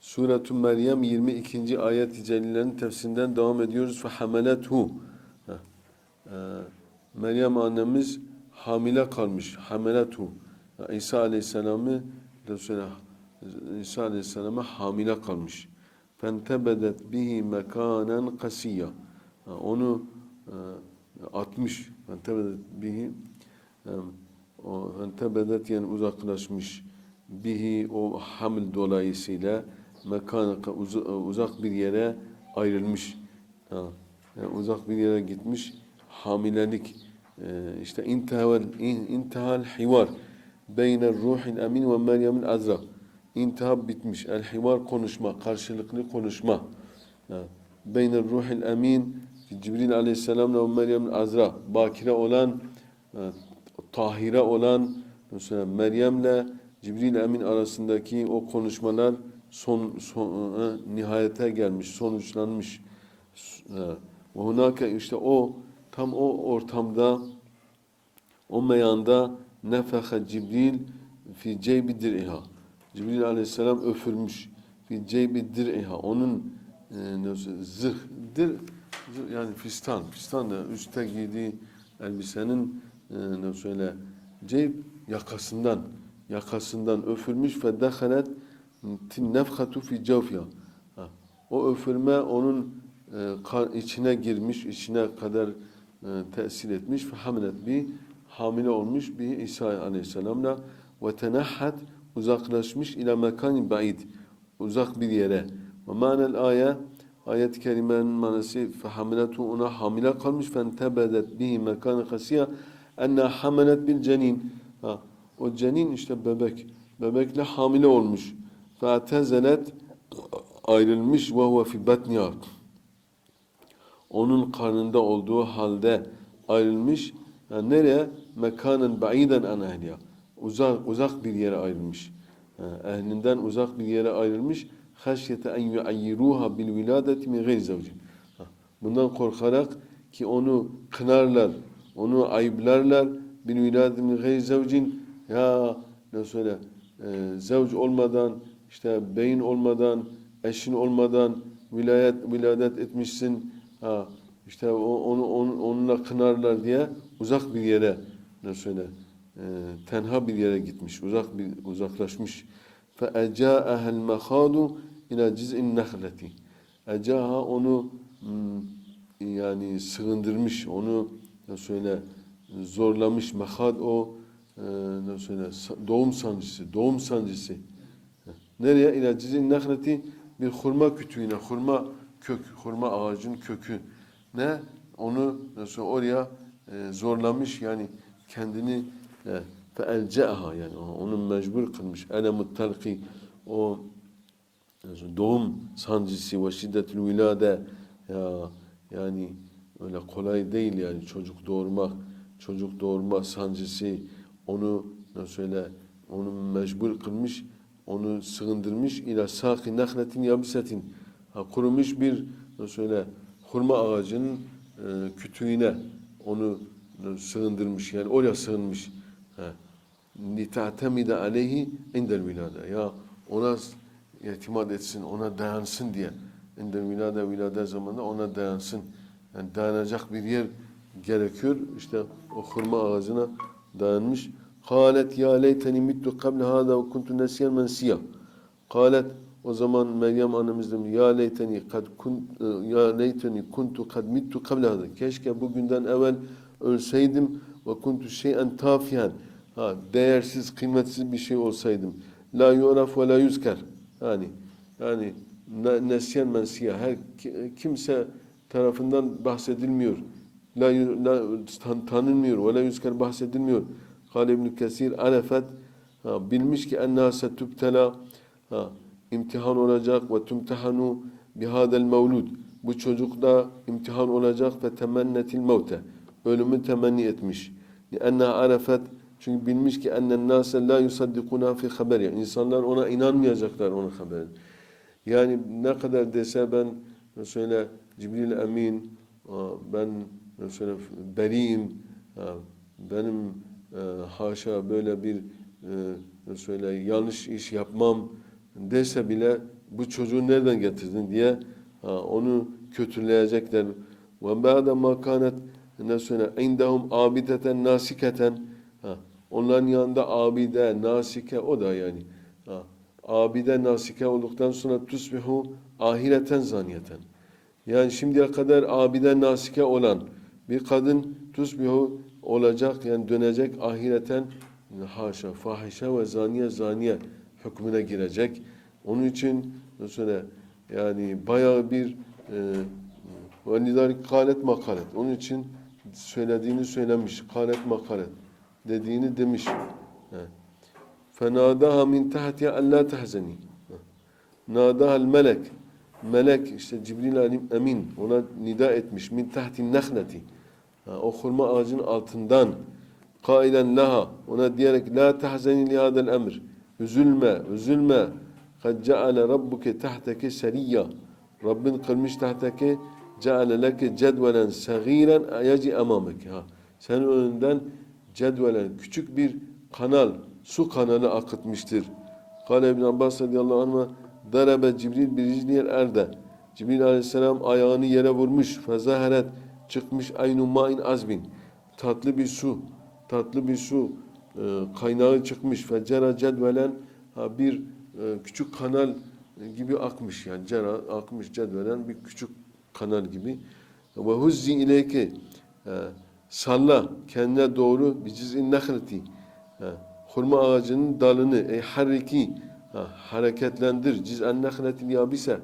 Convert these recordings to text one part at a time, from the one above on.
Suretü Meryem 22. ayet-i celillerin tefsirinden devam ediyoruz. Heh. Ee, Meryem annemiz hamile kalmış. Hamelethu. İsa Aleyhisselam'ı Resulullah İsa Aleyhisselam'a hamile kalmış. Fentebedet bihi mekanen kasiyya. Ha, Onu e, atmış. Fentebedet bihi e, fentebedet yani uzaklaşmış. Bihi o hamil dolayısıyla mekan uzak bir yere ayrılmış. Ha, yani uzak bir yere gitmiş. Hamilelik e, işte intihal intihal hivar beyne ruhil emin ve Meryem'in azra. İntihab bitmiş. El hivar konuşma, karşılıklı konuşma. Ha, Beyne ruhil emin Cibril aleyhisselamla Meryem'in azra. Bakire olan tahire olan mesela Meryem'le Cibril Emin arasındaki o konuşmalar son, son e, nihayete gelmiş, sonuçlanmış. E, Ve hunake işte o tam o ortamda o meyanda nefehe Cibril fi ceybi dir'iha. Cibril aleyhisselam öfürmüş. Fi ceybi dir'iha. Onun e, zırh, dir, zırh, yani fistan, fistan da üstte giydiği elbisenin e, ne söyle ceyb yakasından yakasından öfürmüş fedehalet nefhatu fi cevfiha. O öfürme onun e, içine girmiş, içine kadar e, tesir etmiş hamilet bir hamile olmuş bir İsa Aleyhisselam'la ve tenahhat uzaklaşmış ila mekanin ba'id uzak bir yere. Ve manel ayet ayet-i kerimenin manası fehamiletu ona hamile kalmış fentebedet bihi mekan kasiya enna hamilet bil cenin. Ha, o cenin işte bebek. Bebekle hamile olmuş. Fetezelet ayrılmış ve huve fi batniha. Onun karnında olduğu halde ayrılmış. Yani nereye? Mekanen ba'iden an ehliya. Uzak, uzak bir yere ayrılmış. Yani ehlinden uzak bir yere ayrılmış. Haşyete en yuayyiruha bil viladeti min gayri zavcin. Bundan korkarak ki onu kınarlar, onu ayıplarlar. Bil viladeti min gayri zavcin. Ya ne söyle? E, zevc olmadan, işte beyin olmadan, eşin olmadan vilayet viladet etmişsin. Ha, işte onu, onu onunla kınarlar diye uzak bir yere ne söyle? E, tenha bir yere gitmiş, uzak bir uzaklaşmış. Eca'ahel mehadu ila ciz'in nehleti. Ecaha onu hmm, yani sığındırmış, onu ne söyle zorlamış. Mehad o e, ne söyle doğum sancısı, doğum sancısı. Nereye? İla cizin nehleti bir hurma kütüğüne, hurma kök, hurma ağacın kökü. Ne? Onu nasıl oraya e, zorlamış yani kendini e, feelceha yani onu mecbur kılmış. Elemut telki o doğum sancısı ve şiddetül vilade ya yani öyle kolay değil yani çocuk doğurmak, çocuk doğurma sancısı onu nasıl söyle onu mecbur kılmış onu sığındırmış ila saki nahletin yabisetin kurumuş bir söyle hurma ağacının e, kütüğüne onu e, sığındırmış. Yani oraya sığınmış. Lita'temide aleyhi indel vilade ya ona itimat etsin ona dayansın diye. İndel vilade vilade zamanında ona dayansın. Yani dayanacak bir yer gerekiyor. İşte o hurma ağacına dayanmış Kalet ya leyteni mittu kable hâdâ ve kuntu nesiyen mensiyâ. Kalet o zaman Meryem annemiz demiş ya leyteni kad kun e, ya leyteni kuntu kad mittu kable. Keşke bugünden evvel ölseydim ve kuntu şeyen tafiyen. Ha, değersiz, kıymetsiz bir şey olsaydım. La yu'raf ve la yuzker. Yani yani nesyen mensiye her kimse tarafından bahsedilmiyor. La, la tan, tanınmıyor. Ve la yuzker bahsedilmiyor. Kale ibn Kesir anefet ha, bilmiş ki enna setübtela ha, imtihan olacak ve tümtehanu bihadel mevlud. Bu çocuk da imtihan olacak ve temennetil mevte. Ölümü temenni etmiş. Enna arefet çünkü bilmiş ki ennen nase la yusaddikuna fi haberi. İnsanlar ona inanmayacaklar onun haberin. Yani ne kadar dese ben mesela Cibril Emin ben mesela beriyim benim e, haşa böyle bir e, söyle yanlış iş yapmam dese bile bu çocuğu nereden getirdin diye ha, onu kötüleyecekler. Ve ba'de ma kanet ne söyle indahum abideten nasiketen ha, onların yanında abide nasike o da yani ha, abide nasike olduktan sonra tusbihu ahireten zaniyeten. Yani şimdiye kadar abide nasike olan bir kadın tusbihu olacak yani dönecek ahireten haşa fahişe ve zaniye zaniye hükmüne girecek. Onun için mesela yani bayağı bir ve lidarik kalet makalet. Onun için söylediğini söylemiş. Kalet makalet. Dediğini demiş. Fenadaha min tahtiha en la tahzeni. Nadahal melek. İşte Cibril alim emin ona nida etmiş. Min tahti nehleti. O hurma ağacının altından kailen laha ona diyerek la tahzeni li hadel emr. Üzülme, üzülme. Kad ceale rabbuke tahteke seriyya. Rabbin kılmış tahteke ceale leke cedvelen sagiren yeci amamek. Ha. Senin önünden cedvelen küçük bir kanal, su kanalı akıtmıştır. Kale İbn Abbas radıyallahu anh'a darabe Cibril bir erde. Cibril aleyhisselam ayağını yere vurmuş. Fezaheret çıkmış aynu ma'in azbin. Tatlı bir su, tatlı bir su e, kaynağı çıkmış. Fecera cedvelen ha, bir e, küçük kanal gibi akmış yani cera akmış cedvelen bir küçük kanal gibi. Ve huzzi ileyke e, salla kendine doğru bir ciz'in nehleti hurma ağacının dalını ey harriki ha, hareketlendir ciz'en nehletil yabise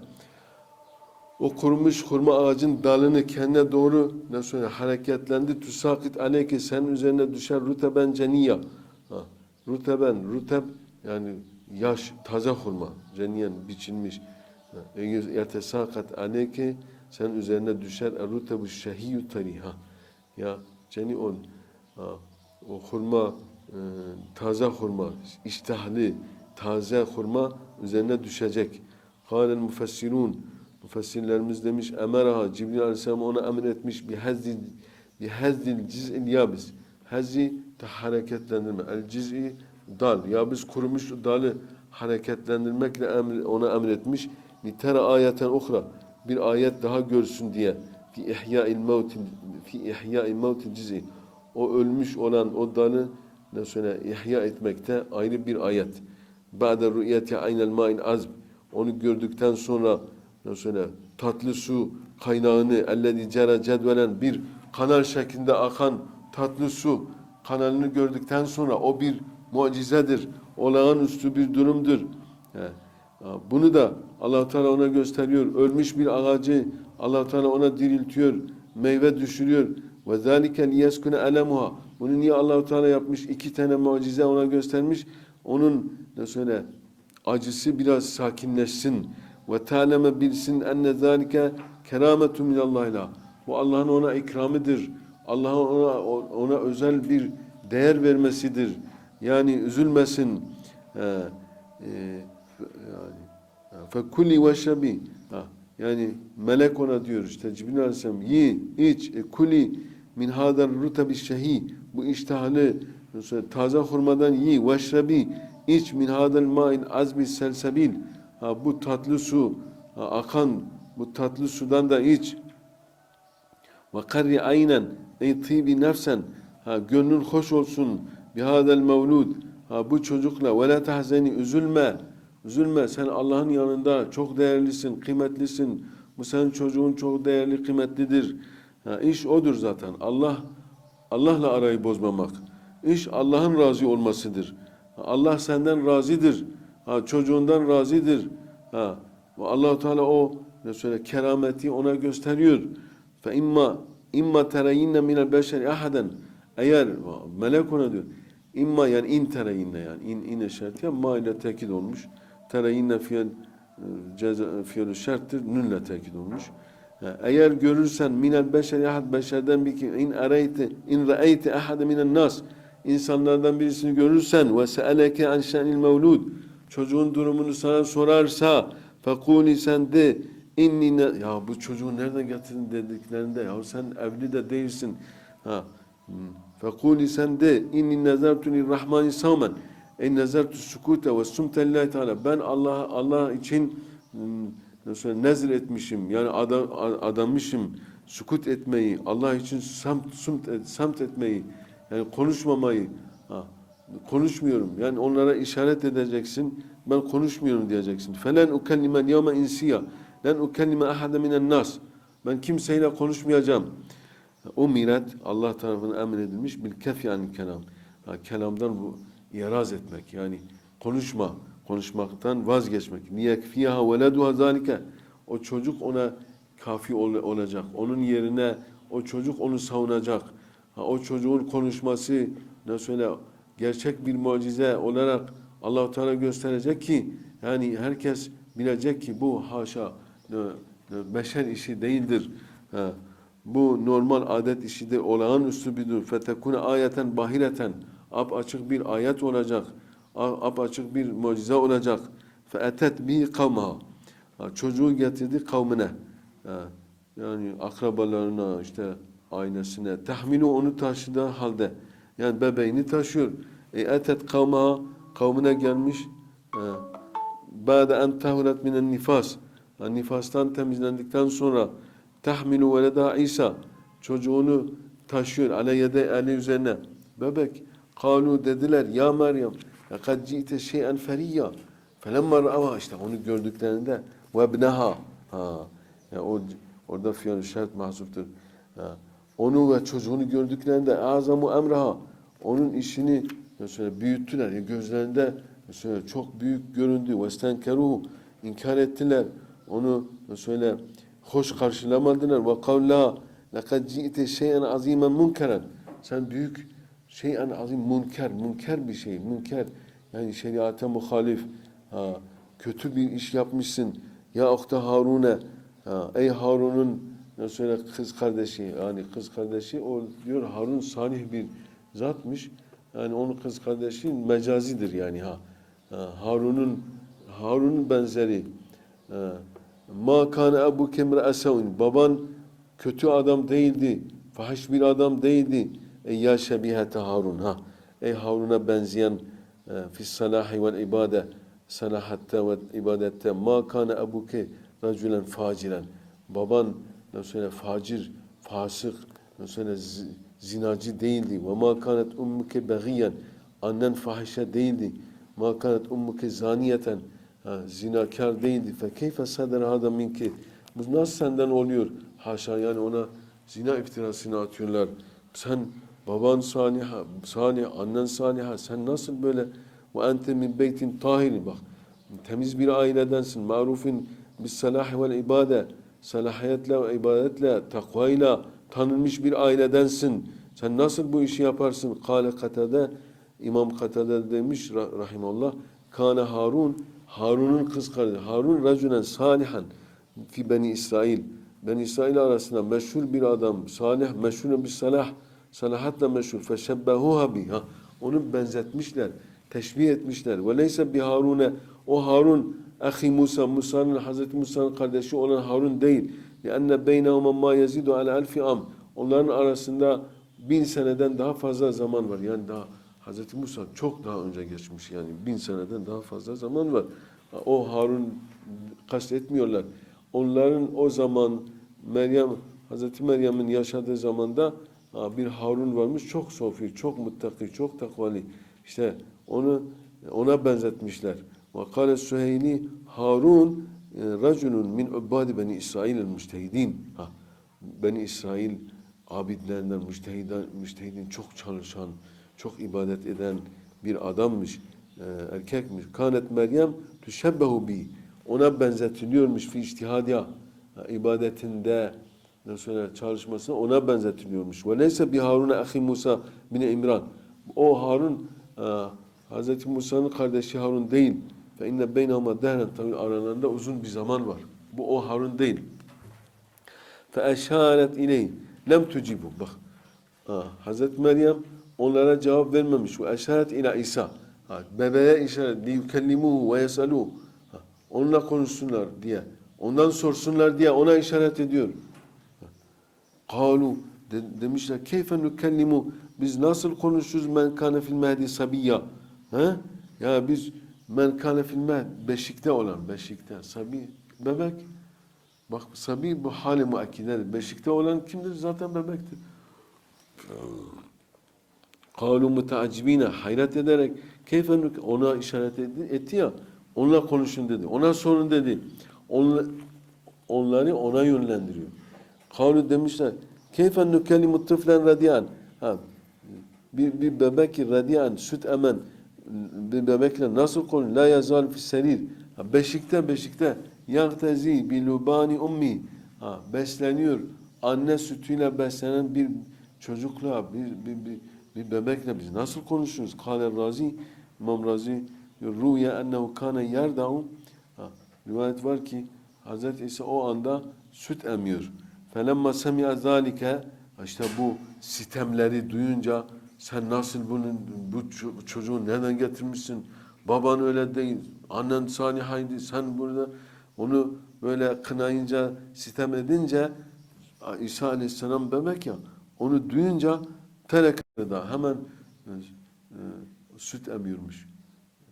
o kurumuş hurma ağacın dalını kendine doğru ne söyle hareketlendi. Tusakit aleyke senin üzerine düşer ruteben ceniya. Ha, ruteben ruteb yani yaş taze hurma ceniyen biçilmiş. Yetesakat aleyke sen üzerine düşer erutebu şehiyyu tariha ya ceni ol ha, o hurma e, taze hurma iştahlı taze hurma üzerine düşecek. Kâlel müfessirun müfessirlerimiz demiş emeraha Cibril Aleyhisselam ona emretmiş bir hazdil bir hazdil ciz'il yabis hazzi hareketlendirme el ciz'i dal yabis kurumuş dalı hareketlendirmekle emri, ona emretmiş litera ayeten uhra bir ayet daha görsün diye fi ihya'il mevtil fi ihya'il mevtil ciz'i o ölmüş olan o dalı ne söyle ihya etmekte ayrı bir ayet. Ba'de rü'yeti aynel ma'in azb onu gördükten sonra söyle tatlı su kaynağını ellezî cera cedvelen bir kanal şeklinde akan tatlı su kanalını gördükten sonra o bir mucizedir. Olağanüstü bir durumdur. Bunu da allah Teala ona gösteriyor. Ölmüş bir ağacı allah Teala ona diriltiyor. Meyve düşürüyor. Ve zâlike liyeskune elemuha. Bunu niye Allahu Teala yapmış? İki tane mucize ona göstermiş. Onun ne söyle acısı biraz sakinleşsin. Ve ta'leme bilsin enne zâlike kerametu minallahilâ. Bu Allah'ın ona ikramıdır. Allah'ın ona, ona özel bir değer vermesidir. Yani üzülmesin. Ee, e, yani fekulli ve şebi. Yani melek ona diyor işte Cibril Aleyhisselam yi, iç, e, kuli min hadar rutabi şehi bu iştahlı taze hurmadan yi veşrebi iç min hadal ma'in azbi selsebil ha, bu tatlı su ha, akan bu tatlı sudan da iç ve karri aynen ey tibi nefsen ha, gönlün hoş olsun bihadel mevlud ha, bu çocukla ve la tahzeni üzülme üzülme sen Allah'ın yanında çok değerlisin kıymetlisin bu senin çocuğun çok değerli kıymetlidir Ha, iş odur zaten. Allah Allah'la arayı bozmamak. İş Allah'ın razı olmasıdır. Allah senden razıdır. Ha, çocuğundan razıdır. Ha, allah Teala o ne söyle kerameti ona gösteriyor. Fe imma imma tereyinne minel beşeri ahaden eğer melek ona diyor imma yani in tereyinne yani in in şart ya ma ile tekid olmuş tereyinne fiyel ceza fiilü şarttır. Nünle tekit olmuş. Ha, Eğer görürsen minel beşeri ahad beşerden bir kim in arayte in ra'eyte ahade minen nas insanlardan birisini görürsen ve se'eleke an şe'nil mevlud çocuğun durumunu sana sorarsa fekuli sen de inni ya bu çocuğu nereden getirdin dediklerinde ya sen evli de değilsin. Ha hmm. fekuli sen de inni nezertu lirrahmani savmen. Ey nezertu sukute ve sumte lillahi teala ben Allah Allah için hmm, nasıl nezir etmişim yani ada, adamışım sukut etmeyi Allah için samt, sumt, samt etmeyi yani konuşmamayı konuşmuyorum. Yani onlara işaret edeceksin. Ben konuşmuyorum diyeceksin. Felen ukellime yevme insiya. Len ukellime ahade minen nas. Ben kimseyle konuşmayacağım. O mirat Allah tarafından emredilmiş bil kef yani kelam. Ha, kelamdan bu iraz etmek yani konuşma konuşmaktan vazgeçmek. Niyekfiha veleduha zalike. O çocuk ona kafi ol- olacak. Onun yerine o çocuk onu savunacak. Ha, o çocuğun konuşması ne söyle gerçek bir mucize olarak Allah Teala gösterecek ki yani herkes bilecek ki bu haşa ne, ne, beşer işi değildir. Bu normal adet işidir. Olağanüstü bir durum. Fetekune ayeten bahireten. Ap açık bir ayet olacak. Ap açık bir mucize olacak. Feetet bi kavmaha. Ha, Çocuğu getirdi kavmine. Yani akrabalarına işte ailesine. Tahminu onu taşıdığı halde. Yani bebeğini taşıyor. E etet kavmaha. Kavmine gelmiş. Ha, Ba'de en tahuret minen nifas. Yani nifastan temizlendikten sonra tahmilu veleda İsa çocuğunu taşıyor ale yede eli üzerine. Bebek kalu dediler ya Meryem lekad ci'te şey'en feriyya. Felemma ra'ava işte onu gördüklerinde ve ibneha. Ha. Yani o, orada fiil şart mahzuftur. Ha. Onu ve çocuğunu gördüklerinde azamu emraha. Onun işini mesela büyüttüler. Yani gözlerinde mesela çok büyük göründü. Vestenkeruhu inkar ettiler. Onu mesela hoş karşılamadılar. Ve kavla lekad ci'te şeyen azimen munkeren. Sen büyük şeyen azim münker, münker bir şey, münker. Yani şeriata muhalif, ha, kötü bir iş yapmışsın. Ya okta Harun'e, ha, ey Harun'un ne söyle kız kardeşi, yani kız kardeşi o diyor Harun salih bir zatmış. Yani onun kız kardeşi mecazidir yani ha. ha Harun'un Harun'un benzeri. Ma kana ebu kemre esavin. Baban kötü adam değildi. Fahiş bir adam değildi. Ey ya şebihete Harun. Ha. Ey Harun'a benzeyen e, fi salahi vel ibade salahatte ve ibadette ma kana ebuke raculen faciren. Baban mesela facir, fasık, zi- zinacı değildi. Ve ma kanet ummuke begiyen. Annen fahişe değildi. Ma kanet ummuke zaniyeten. Zinakar değildi. Fe keyfe sadar hada minki. Bu nasıl senden oluyor? Haşa yani ona zina iftirasını atıyorlar. Sen baban saniha, salih, annen saniha. Sen nasıl böyle ve ente min beytin tahirin bak. Temiz bir ailedensin. Marufin bis salah vel ibade. Salahiyetle ibadetle, takvayla tanınmış bir ailedensin. Sen nasıl bu işi yaparsın? Kale Katade, İmam Katade demiş ra- rahimallah. Kane Harun, Harun'un kız kardeşi. Harun racülen salihan fi Beni İsrail. Beni İsrail arasında meşhur bir adam. Salih, meşhur bir salah. Salahatla meşhur. Feşebbehuha biha. Onu benzetmişler. Teşbih etmişler. Ve leyse bi Harun'e. O Harun, ahi Musa, Musa'nın, Hazreti Musa'nın kardeşi olan Harun değil. لِأَنَّ بَيْنَهُمَا مَا يَزِيدُ عَلَى أَلْفِ am. Onların arasında bin seneden daha fazla zaman var. Yani daha Hazreti Musa çok daha önce geçmiş yani bin seneden daha fazla zaman var. O Harun kastetmiyorlar. Onların o zaman Meryem, Hazreti Meryem'in yaşadığı zamanda ha, bir Harun varmış çok sofi, çok muttaki, çok takvali. İşte onu ona benzetmişler. Ve kâle Süheyli Harun e, raculun min ubbadi beni İsrail el müstehidin. Ha, İsrail abidlerinden, müstehiden, müstehidin çok çalışan, çok ibadet eden bir adammış, e, erkekmiş. Kanet Meryem tüşebbehu bi. Ona benzetiliyormuş fi içtihadiya. Ha, ibadetinde, ne söyle çalışmasına ona benzetiliyormuş. Ve neyse bi Harun'a ahi Musa bin İmran. O Harun e, Hazreti Musa'nın kardeşi Harun değil. Fe inne beynehuma dehren tabi aralarında uzun bir zaman var. Bu o Harun değil. Fe eşaret ileyh. Lem tucibu. Bak. Ha, Hazreti Meryem onlara cevap vermemiş. Ve eşaret ila İsa. Ha, bebeğe işaret. Li yukellimuhu ve yesaluhu. Ha, Onunla konuşsunlar diye. Ondan sorsunlar diye ona işaret ediyor. Kalu de, demişler keyfe nükellimu biz nasıl konuşuruz men kâne fil mehdi sabiyya he? ya biz men kâne fil mehdi beşikte olan beşikte. Sabi bebek. Bak sabi bu hali muakkidedir. Beşikte olan kimdir? Zaten bebektir. Kalu mutaacibine hayret ederek keyfe nük- ona işaret etti ya onunla konuşun dedi. Ona sorun dedi. Onla, onları ona yönlendiriyor. Kavlu demişler. Keyfen nükelimu tıflen radiyan. Ha, bir, bir bebek radiyan, süt emen bir bebekle nasıl konuşur? La yazal fi serir. Beşikte beşikte yagtezi bi lubani ummi. Ha, besleniyor. Anne sütüyle beslenen bir çocukla, bir, bir, bir, bir bebekle biz nasıl konuşuruz? Kale Razi, İmam Razi Rüya ennehu kâne yerda'u Rivayet var ki Hazreti İsa o anda süt emiyor. Felemma semi'a zalike işte bu sitemleri duyunca sen nasıl bunun bu ço- çocuğu neden getirmişsin? Baban öyle değil. Annen salihaydı. Sen burada onu böyle kınayınca, sitem edince İsa Aleyhisselam bebek ya. Onu duyunca telekada hemen e, e, süt emiyormuş.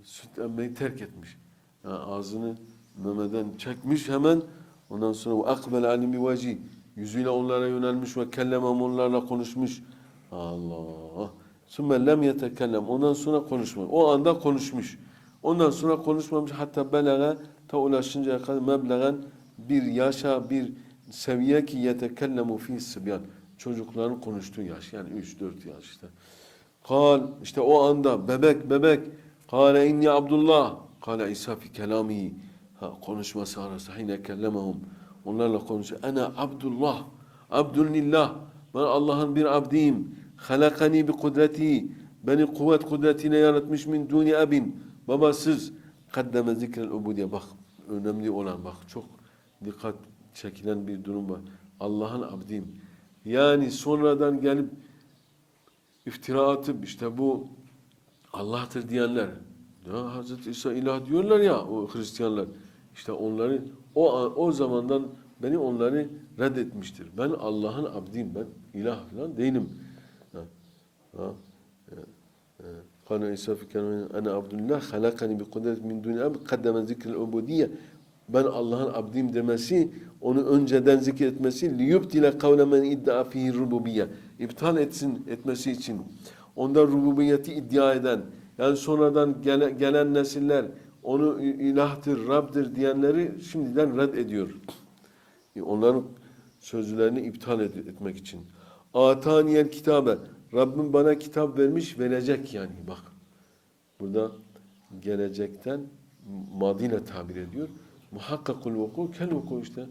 Süt emmeyi terk etmiş. Yani ağzını memeden çekmiş hemen. Ondan sonra akbel alim bi veci. Yüzüyle onlara yönelmiş ve kellemem onlarla konuşmuş. Allah. Sümme lem yetekellem. Ondan sonra konuşmuyor. O anda konuşmuş. Ondan sonra konuşmamış. Hatta belage ta ulaşıncaya kadar meblagan bir yaşa bir seviye ki yetekellemu fi sibyan. Çocukların konuştuğu yaş. Yani 3-4 yaş işte. Kal işte o anda bebek bebek. Kale inni Abdullah. Kale İsa fi kelamihi. Ha, konuşması arası. Hine kellemehum. Onlarla konuşuyor. Ana Abdullah. Abdülillah. Ben Allah'ın bir abdiyim. Halakani bi kudreti. Beni kuvvet kudretiyle yaratmış min duni abin. Babasız. Kaddeme zikrel ubudiye. Bak önemli olan bak çok dikkat çekilen bir durum var. Allah'ın abdiyim. Yani sonradan gelip iftira atıp işte bu Allah'tır diyenler ya Hazreti İsa ilah diyorlar ya o Hristiyanlar işte onları o o zamandan beni onları reddetmiştir. Ben Allah'ın abdiyim ben ilah falan değilim. Kana İsa fi kelime ana Abdullah halakani bi kudret min duni abi kaddeme zikril ubudiyye ben Allah'ın abdiyim demesi onu önceden zikretmesi liyubtile kavle men iddia fihi rububiyye iptal etsin etmesi için onda rububiyeti iddia eden yani sonradan gele, gelen nesiller onu ilahtır, Rab'dır diyenleri şimdiden red ediyor. Onların sözlerini iptal et, etmek için. Ataniyel kitabe. Rabbim bana kitap vermiş, verecek yani bak. Burada gelecekten madiyle tabir ediyor. Muhakkakul vuku kel vuku işte.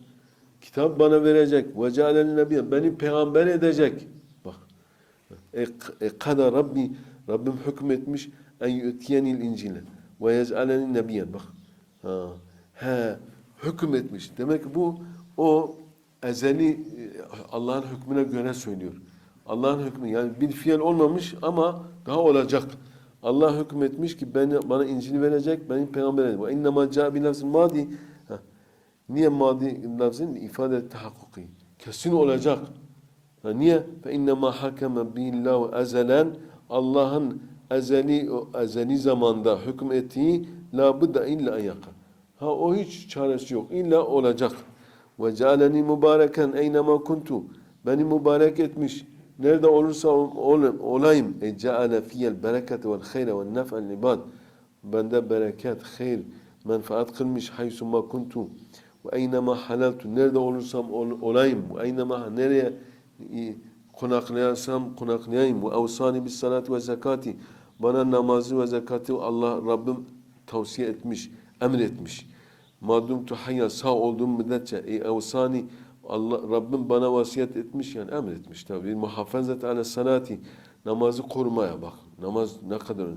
Kitap bana verecek. Ve cealeni nebiyen. Beni peygamber edecek. Bak. E, e kada Rabbi Rabbim hükmetmiş en yu'tiyenil incile ve yez'aleni nebiyen. Bak. Ha. He. Hükmetmiş. Demek ki bu o ezeli e, Allah'ın hükmüne göre söylüyor. Allah'ın hükmü yani bir fiil olmamış ama daha olacak. Allah hükmetmiş ki beni, bana İncil'i verecek, beni peygamber edecek. Bi lafzin madi. Ha. Niye madi lafzin? ifade tahakkuki. Kesin olacak. Ha, niye? İnnema hakeme billahu ezelen Allah'ın ezeli, ezeli zamanda hükmettiği la budda illa yakın. Ha o hiç çaresi yok. İlla olacak. Ve cealeni mübareken eynema kuntu. Beni mübarek etmiş. Nerede olursa ol, olayım. E ceale fiyel berekete vel hayre vel nef'el ibad. Bende bereket, hayır, menfaat kılmış haysuma kuntu. Ve eynema halaltu. Nerede olursam ol, olayım. Ve eynema nereye e, konaklayarsam konaklayayım. Ve evsani bis salati ve zekati. Bana namazı ve zekatı Allah Rabbim tavsiye etmiş, emretmiş. Madum tu hayya sağ olduğum müddetçe ey evsani Allah Rabbim bana vasiyet etmiş yani emretmiş tabi. Muhafazet ala salati namazı korumaya bak. Namaz ne kadar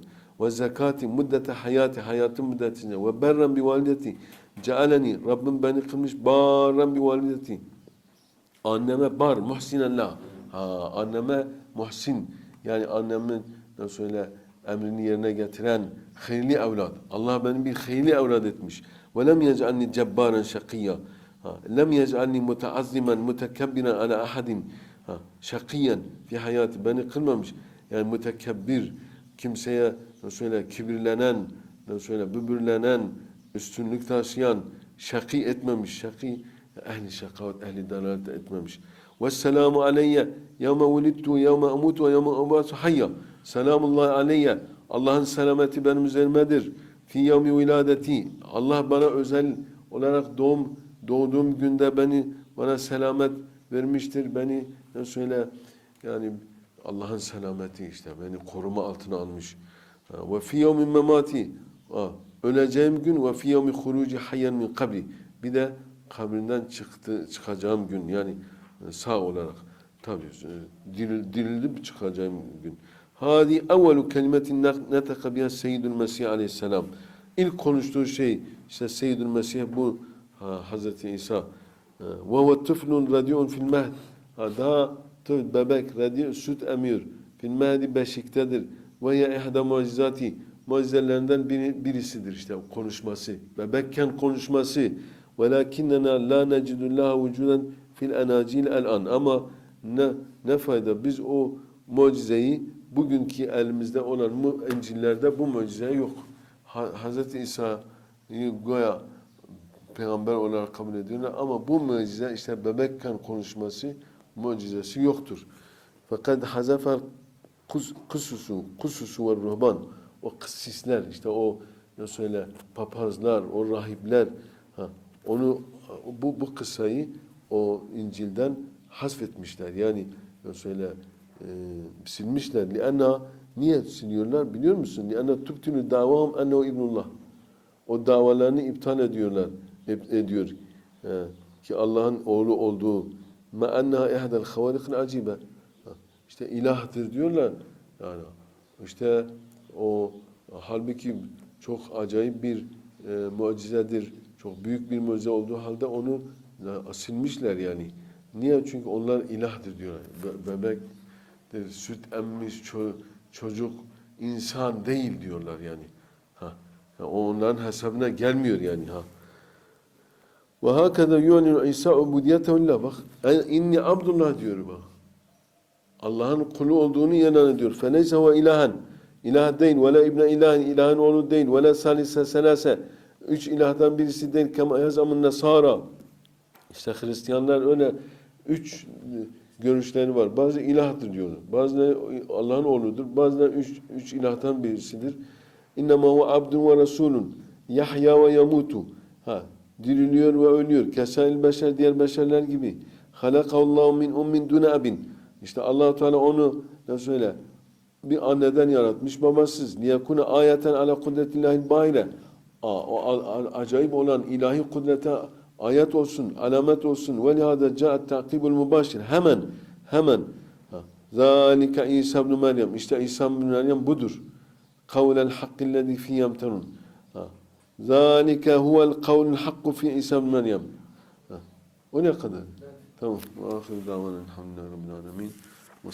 ve zekati müddete hayati hayatın müddetinde ve berren bi valideti cealeni Rabbim beni kılmış barren bi valideti. Anneme bar muhsinen la ha anneme muhsin. Yani annemin ne söyle emrini yerine getiren hayırlı evlat Allah beni bir hayırlı evlat etmiş. Ve lem yec'alni cebbaran şakiyya yec'alni mutaazziman mutekebbiran ala ahadin. Ha şakiyen fi hayatı beni kılmamış yani mütekebbir kimseye söyle kibirlenen ne söyle bübürlenen üstünlük taşıyan şaki etmemiş. Şaki ehli şakavet ehli dalalet etmemiş. Vesselamu aleyye yevme vulidtu yevme emutu ve yevme ubatu hayya. Selamullahi aleyye Allah'ın selameti benim üzerimedir. Fi yevmi viladeti Allah bana özel olarak doğum doğduğum günde beni bana selamet vermiştir. Beni ne söyle yani Allah'ın selameti işte beni koruma altına almış. Ve fi yevmin memati. Öleceğim gün ve fi yevmi huruci hayyen min kabri. Bir de kabrinden çıktı çıkacağım gün yani e, sağ olarak. Tabii e, diril, dirilip çıkacağım gün. Hadi evvelu kelimetin neteka biha Seyyidül Mesih aleyhisselam. İlk konuştuğu şey işte Seyyidül Mesih bu Hazreti İsa. Huve tıflun radiun fil mehd. Ha, Daha tabii bebek radi süt emiyor. Fil mehdi beşiktedir. Ve ya ihda mucizati mucizelerinden biri, birisidir işte konuşması. Bebekken konuşması. Velakinnena la necidullah vücuden fil enacil el an. Ama ne, ne fayda biz o mucizeyi bugünkü elimizde olan mu, Encillerde bu mucize yok. Ha, Hazreti İsa'yı goya peygamber olarak kabul ediyorlar ama bu mucize işte bebekken konuşması mucizesi yoktur. Fakat hazafer kus- kususu, kususu ve ruhban o kıssisler işte o ne söyle papazlar, o rahipler ha, onu bu bu kıssayı o İncil'den hasfetmişler. Yani ne söyle e, silmişler. Lianna niye siliyorlar biliyor musun? Lianna tubtinu davam ennehu ibnullah. O davalarını iptal ediyorlar. Ed- ediyor. Ki Allah'ın oğlu olduğu ma enneha ihdel havalikil acibe. İşte ilahtır diyorlar. Yani işte o halbuki çok acayip bir e, mucizedir. Çok büyük bir mucize olduğu halde onu silmişler yani. Niye? Çünkü onlar ilahdır diyorlar. Be- bebektir, süt emmiş ço- çocuk insan değil diyorlar yani. Ha. Ya o onların hesabına gelmiyor yani ha. Ve hakeza yu'linu İsa ubudiyetehu lillah. Bak "En- inni abdullah diyor bak. Allah'ın kulu olduğunu ilan ediyor. Feleyse ve ilahen. İlah değil. Ve la ibne ilahen. ilahın oğlu değil. Ve la salise selase. Üç ilahtan birisi değil. Kema yazamın nesara. İşte Hristiyanlar öyle üç görüşleri var. Bazı ilahdır diyorlar. Bazıları Allah'ın oğludur. Bazıları üç, üç ilahtan birisidir. İnnemâ huve abdun ve rasulun. Yahya ve yamutu. Ha, diriliyor ve ölüyor. Kesail beşer diğer beşerler gibi. Halakallahu min ummin dune abin. İşte allah Teala onu ne söyle bir anneden yaratmış babasız. Liyekune ayeten ala kudretillahil bahire. Aa, O acayip olan ilahi kudrete ayet olsun, alamet olsun. Ve lihada ca'at takibul mübaşir. Hemen, hemen. Ha. Zalike İsa ibn Meryem. İşte İsa ibn Meryem budur. Kavlel hakkillezî fî yemterun. Ha. Zalike huvel kavlul hakku fi İsa ibn Meryem. Ha. O ne kadar? Tamam. Ve ahiru davana elhamdülillahi rabbil alemin. Ve